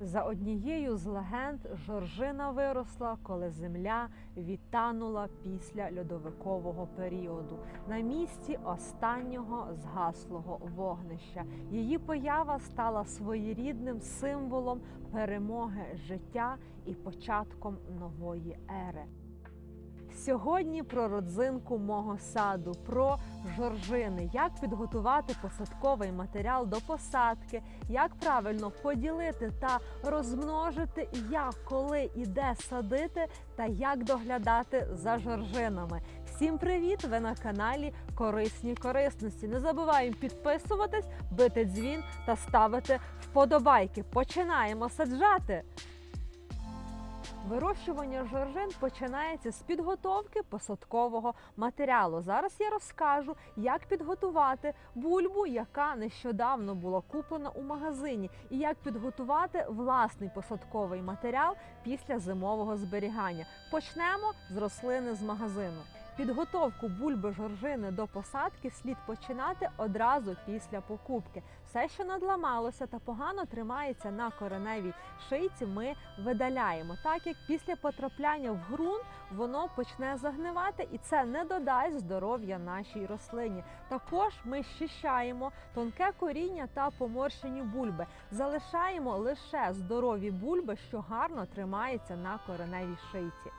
За однією з легенд Жоржина виросла, коли земля відтанула після льодовикового періоду на місці останнього згаслого вогнища. Її поява стала своєрідним символом перемоги життя і початком нової ери. Сьогодні про родзинку мого саду, про жоржини, як підготувати посадковий матеріал до посадки, як правильно поділити та розмножити, як, коли і де садити, та як доглядати за жоржинами. Всім привіт! Ви на каналі Корисні корисності. Не забуваємо підписуватись, бити дзвін та ставити вподобайки. Починаємо саджати! Вирощування жоржин починається з підготовки посадкового матеріалу. Зараз я розкажу, як підготувати бульбу, яка нещодавно була куплена у магазині, і як підготувати власний посадковий матеріал після зимового зберігання. Почнемо з рослини з магазину. Підготовку бульби жоржини до посадки слід починати одразу після покупки. Все, що надламалося та погано тримається на кореневій шийці, ми видаляємо, так як після потрапляння в ґрунт воно почне загнивати, і це не додасть здоров'я нашій рослині. Також ми щищаємо тонке коріння та поморщені бульби. Залишаємо лише здорові бульби, що гарно тримаються на кореневій шийці.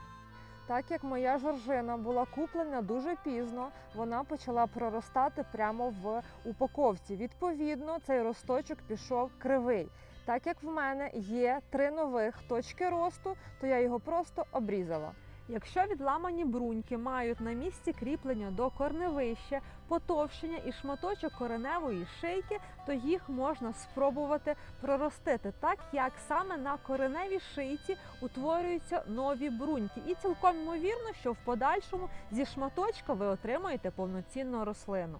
Так як моя жоржина була куплена дуже пізно, вона почала проростати прямо в упаковці. Відповідно, цей росточок пішов кривий. Так як в мене є три нових точки росту, то я його просто обрізала. Якщо відламані бруньки мають на місці кріплення до корневища, потовщення і шматочок кореневої шийки, то їх можна спробувати проростити, так як саме на кореневій шийці утворюються нові бруньки. І цілком ймовірно, що в подальшому зі шматочка ви отримаєте повноцінну рослину.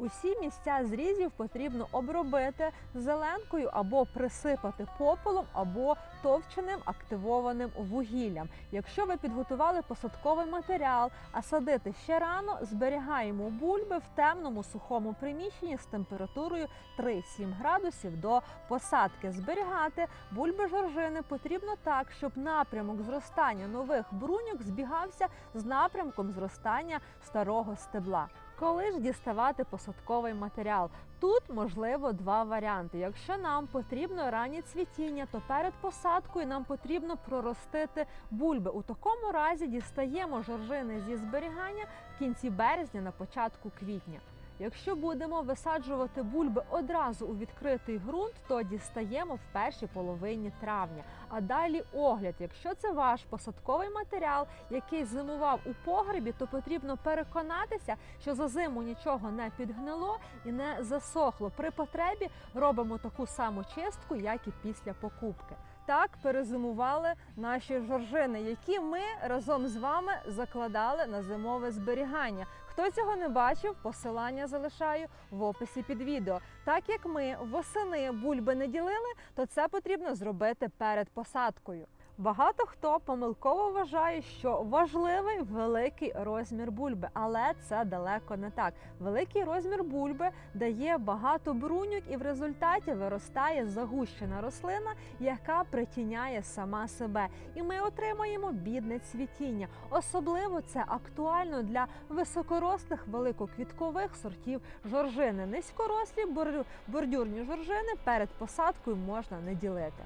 Усі місця зрізів потрібно обробити зеленкою або присипати попелом, або товченим активованим вугіллям. Якщо ви підготували посадковий матеріал, а садити ще рано, зберігаємо бульби в темному сухому приміщенні з температурою 3-7 градусів до посадки. Зберігати бульби жоржини потрібно так, щоб напрямок зростання нових бруньок збігався з напрямком зростання старого стебла. Коли ж діставати посадковий матеріал? Тут можливо два варіанти. Якщо нам потрібно раннє цвітіння, то перед посадкою нам потрібно проростити бульби. У такому разі дістаємо жоржини зі зберігання в кінці березня на початку квітня. Якщо будемо висаджувати бульби одразу у відкритий ґрунт, то дістаємо в першій половині травня. А далі огляд. Якщо це ваш посадковий матеріал, який зимував у погребі, то потрібно переконатися, що за зиму нічого не підгнило і не засохло. При потребі робимо таку саму чистку, як і після покупки. Так перезимували наші жоржини, які ми разом з вами закладали на зимове зберігання. Хто цього не бачив, посилання залишаю в описі під відео. Так як ми восени бульби не ділили, то це потрібно зробити перед посадкою. Багато хто помилково вважає, що важливий великий розмір бульби, але це далеко не так. Великий розмір бульби дає багато бруньок, і в результаті виростає загущена рослина, яка притіняє сама себе. І ми отримаємо бідне цвітіння. Особливо це актуально для високорослих великоквіткових сортів жоржини. Низькорослі бордю- бордюрні жоржини перед посадкою можна не ділити.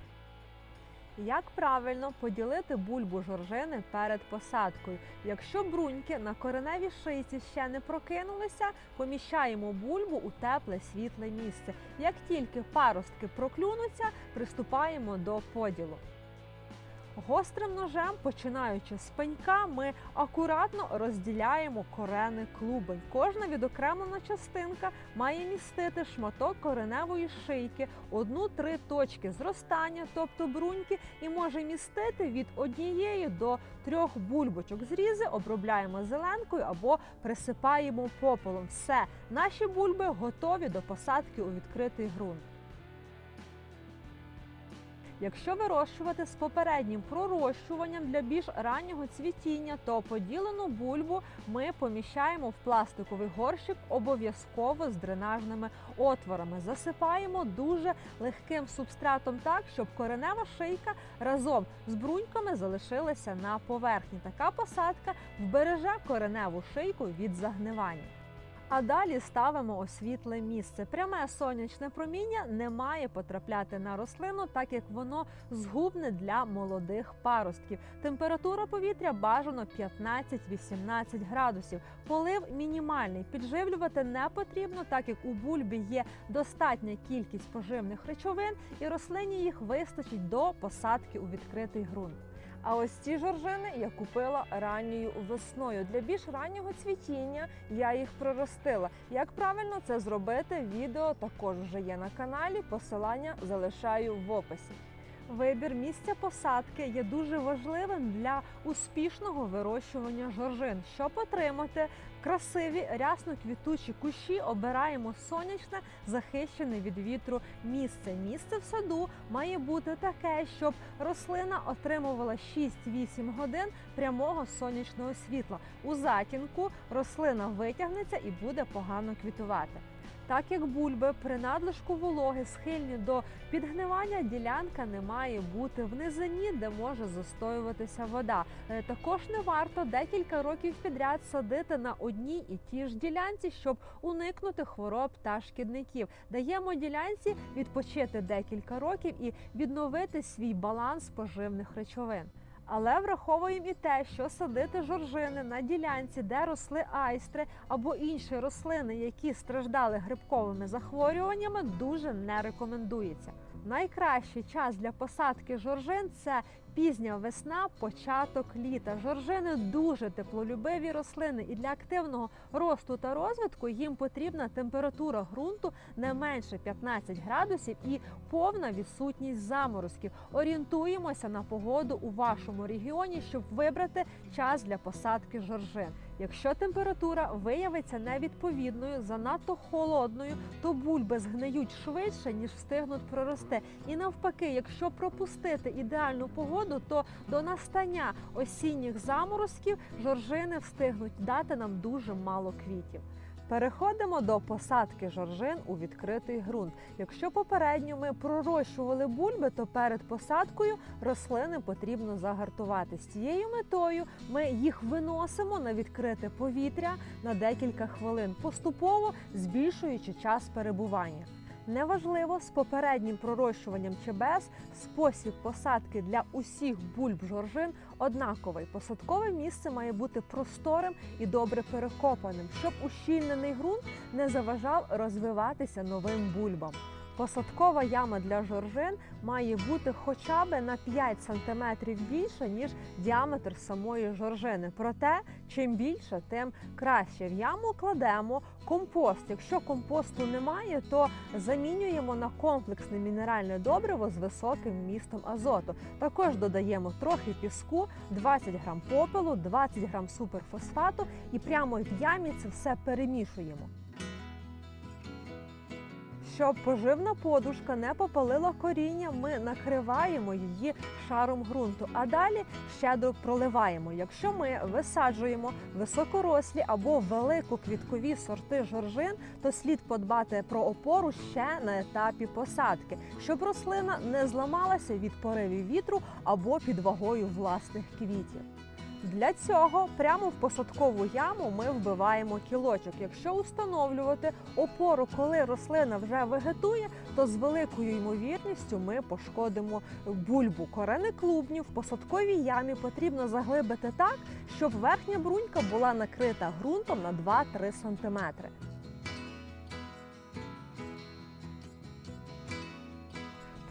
Як правильно поділити бульбу жоржини перед посадкою? Якщо бруньки на кореневій шийці ще не прокинулися, поміщаємо бульбу у тепле світле місце. Як тільки паростки проклюнуться, приступаємо до поділу. Гострим ножем, починаючи з пенька, ми акуратно розділяємо корений клубень. Кожна відокремлена частинка має містити шматок кореневої шийки, одну-три точки зростання, тобто бруньки, і може містити від однієї до трьох бульбочок. Зрізи обробляємо зеленкою або присипаємо попелом. Все, наші бульби готові до посадки у відкритий ґрунт. Якщо вирощувати з попереднім пророщуванням для більш раннього цвітіння, то поділену бульбу ми поміщаємо в пластиковий горщик обов'язково з дренажними отворами. Засипаємо дуже легким субстратом так, щоб коренева шийка разом з бруньками залишилася на поверхні. Така посадка вбереже кореневу шийку від загнивання. А далі ставимо освітле місце. Пряме сонячне проміння не має потрапляти на рослину, так як воно згубне для молодих паростків. Температура повітря бажано 15-18 градусів. Полив мінімальний. Підживлювати не потрібно, так як у бульбі є достатня кількість поживних речовин, і рослині їх вистачить до посадки у відкритий ґрунт. А ось ці жоржини я купила ранньою весною. Для більш раннього цвітіння я їх проростила. Як правильно це зробити? Відео також вже є на каналі. Посилання залишаю в описі. Вибір місця посадки є дуже важливим для успішного вирощування жоржин. Щоб отримати красиві рясно квітучі кущі, обираємо сонячне, захищене від вітру місце. Місце в саду має бути таке, щоб рослина отримувала 6-8 годин прямого сонячного світла. У затінку рослина витягнеться і буде погано квітувати. Так як бульби при надлишку вологи схильні до підгнивання, ділянка не має бути в низині, де може застоюватися вода. Е, Також не варто декілька років підряд садити на одній і тій ж ділянці, щоб уникнути хвороб та шкідників. Даємо ділянці відпочити декілька років і відновити свій баланс поживних речовин. Але враховуємо і те, що садити жоржини на ділянці, де росли айстри або інші рослини, які страждали грибковими захворюваннями, дуже не рекомендується. Найкращий час для посадки жоржин це пізня весна, початок літа. Жоржини дуже теплолюбиві рослини, і для активного росту та розвитку їм потрібна температура ґрунту не менше 15 градусів і повна відсутність заморозків. Орієнтуємося на погоду у вашому регіоні, щоб вибрати час для посадки жоржин. Якщо температура виявиться невідповідною, занадто холодною, то бульби згниють швидше, ніж встигнуть прорости. І навпаки, якщо пропустити ідеальну погоду, то до настання осінніх заморозків жоржини встигнуть дати нам дуже мало квітів. Переходимо до посадки жоржин у відкритий ґрунт. Якщо попередньо ми пророщували бульби, то перед посадкою рослини потрібно загартувати. З цією метою ми їх виносимо на відкрите повітря на декілька хвилин, поступово збільшуючи час перебування. Неважливо з попереднім пророщуванням чи без спосіб посадки для усіх бульб жоржин однаковий. Посадкове місце має бути просторим і добре перекопаним, щоб ущільнений ґрунт не заважав розвиватися новим бульбам. Посадкова яма для жоржин має бути хоча б на 5 см більше, ніж діаметр самої жоржини. Проте, чим більше, тим краще. В яму кладемо компост. Якщо компосту немає, то замінюємо на комплексне мінеральне добриво з високим вмістом азоту. Також додаємо трохи піску, 20 грам попелу, 20 грам суперфосфату і прямо в ямі це все перемішуємо. Щоб поживна подушка не попалила коріння, ми накриваємо її шаром ґрунту, а далі щедро проливаємо. Якщо ми висаджуємо високорослі або великоквіткові сорти жоржин, то слід подбати про опору ще на етапі посадки, щоб рослина не зламалася від поривів вітру або під вагою власних квітів. Для цього прямо в посадкову яму ми вбиваємо кілочок. Якщо установлювати опору, коли рослина вже вегетує, то з великою ймовірністю ми пошкодимо бульбу. Корени клубні в посадковій ямі потрібно заглибити так, щоб верхня брунька була накрита ґрунтом на 2-3 см.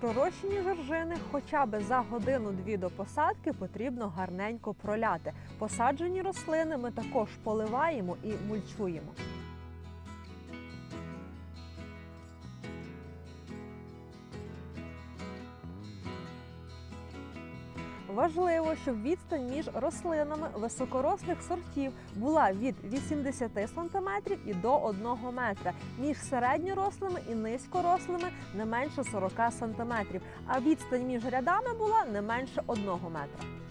Пророщені жоржини хоча б за годину-дві до посадки потрібно гарненько проляти. Посаджені рослини ми також поливаємо і мульчуємо. Важливо, щоб відстань між рослинами високорослих сортів була від 80 см і до 1 метра, між середньорослими і низькорослими не менше 40 см, а відстань між рядами була не менше 1 метра.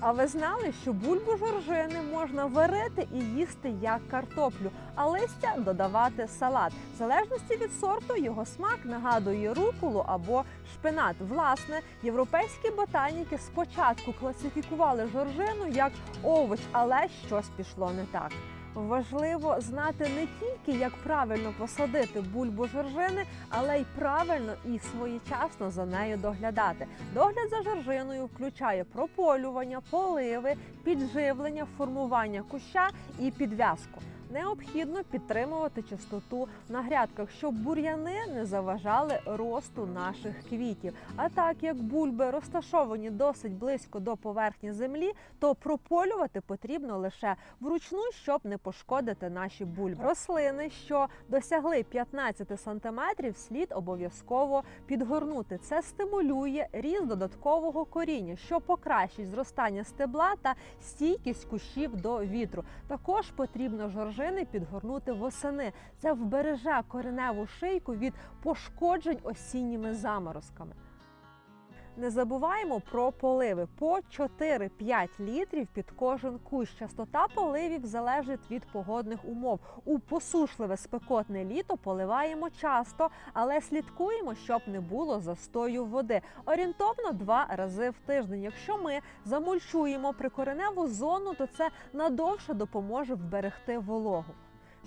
А ви знали, що бульбу жоржини можна варити і їсти як картоплю, а листя додавати салат. В залежності від сорту його смак нагадує руколу або шпинат. Власне, європейські ботаніки спочатку класифікували жоржину як овоч, але щось пішло не так. Важливо знати не тільки, як правильно посадити бульбу жоржини, але й правильно і своєчасно за нею доглядати. Догляд за жоржиною включає прополювання, поливи, підживлення, формування куща і підв'язку. Необхідно підтримувати чистоту на грядках, щоб бур'яни не заважали росту наших квітів. А так як бульби розташовані досить близько до поверхні землі, то прополювати потрібно лише вручну, щоб не пошкодити наші бульби. Рослини, що досягли 15 сантиметрів, слід обов'язково підгорнути. Це стимулює ріст додаткового коріння, що покращить зростання стебла та стійкість кущів до вітру. Також потрібно жоржини підгорнути восени. Це вбереже кореневу шийку від пошкоджень осінніми заморозками. Не забуваємо про поливи по 4-5 літрів під кожен кущ. Частота поливів залежить від погодних умов. У посушливе спекотне літо поливаємо часто, але слідкуємо, щоб не було застою води. Орієнтовно два рази в тиждень. Якщо ми замульчуємо прикореневу зону, то це надовше допоможе вберегти вологу.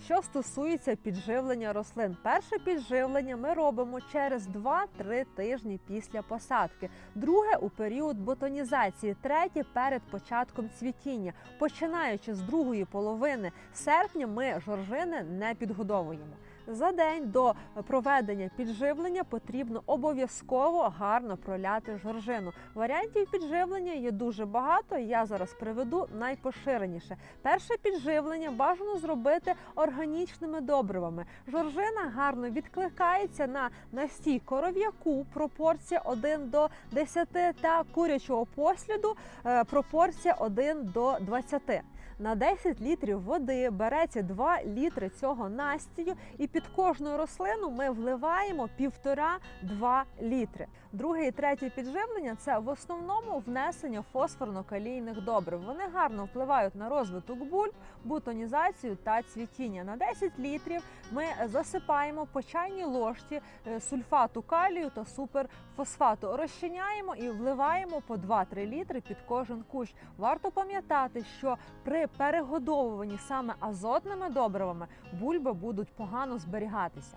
Що стосується підживлення рослин, перше підживлення ми робимо через 2-3 тижні після посадки, друге у період ботонізації, третє перед початком цвітіння. Починаючи з другої половини серпня, ми жоржини не підгодовуємо. За день до проведення підживлення потрібно обов'язково гарно проляти жоржину. Варіантів підживлення є дуже багато. Я зараз приведу найпоширеніше. Перше підживлення бажано зробити органічними добривами. Жоржина гарно відкликається на настій коров'яку, пропорція 1 до 10 та курячого посліду е, пропорція 1 до 20. На 10 літрів води береться 2 літри цього настію, і під кожну рослину ми вливаємо 1,5-2 літри. Друге і третє підживлення це в основному внесення фосфорно-калійних добрив. Вони гарно впливають на розвиток бульб, бутонізацію та цвітіння. На 10 літрів ми засипаємо по чайній ложці е, сульфату калію та суперфосфату. Розчиняємо і вливаємо по 2-3 літри під кожен кущ. Варто пам'ятати, що при перегодовуванні саме азотними добривами бульби будуть погано зберігатися.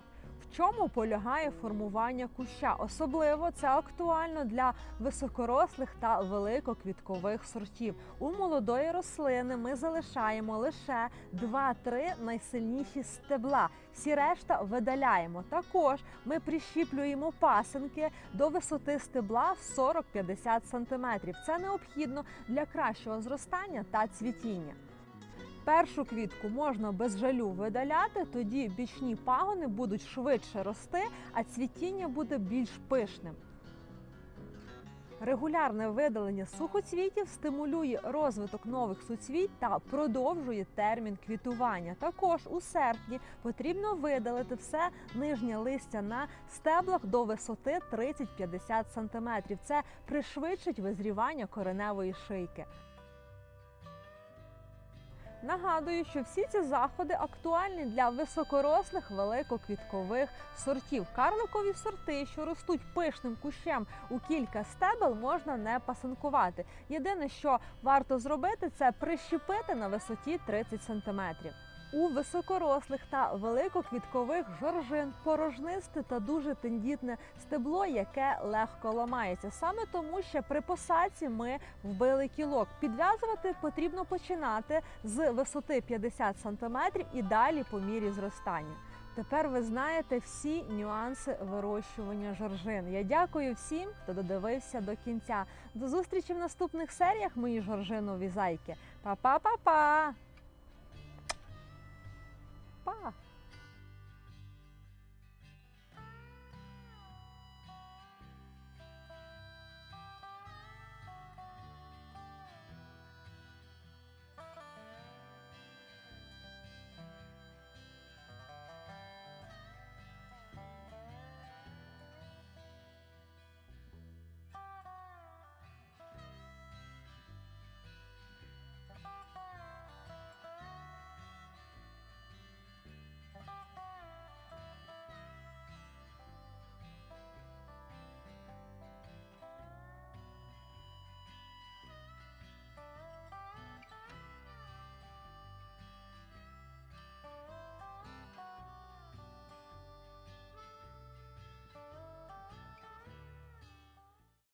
Чому полягає формування куща? Особливо це актуально для високорослих та великоквіткових сортів. У молодої рослини ми залишаємо лише 2-3 найсильніші стебла. Всі решта видаляємо. Також ми прищіплюємо пасинки до висоти стебла 40-50 см. Це необхідно для кращого зростання та цвітіння. Першу квітку можна без жалю видаляти, тоді бічні пагони будуть швидше рости, а цвітіння буде більш пишним. Регулярне видалення сухоцвітів стимулює розвиток нових суцвіть та продовжує термін квітування. Також у серпні потрібно видалити все нижнє листя на стеблах до висоти 30-50 см. Це пришвидшить визрівання кореневої шийки. Нагадую, що всі ці заходи актуальні для високорослих великоквіткових сортів. Карликові сорти, що ростуть пишним кущем у кілька стебел, можна не пасинкувати. Єдине, що варто зробити, це прищепити на висоті 30 см. У високорослих та великоквіткових жоржин порожнисте та дуже тендітне стебло, яке легко ламається. Саме тому, що при посадці ми вбили кілок. Підв'язувати потрібно починати з висоти 50 см і далі по мірі зростання. Тепер ви знаєте всі нюанси вирощування жоржин. Я дякую всім, хто додивився до кінця. До зустрічі в наступних серіях мої жоржинові зайки. Па-па-па-па! pa.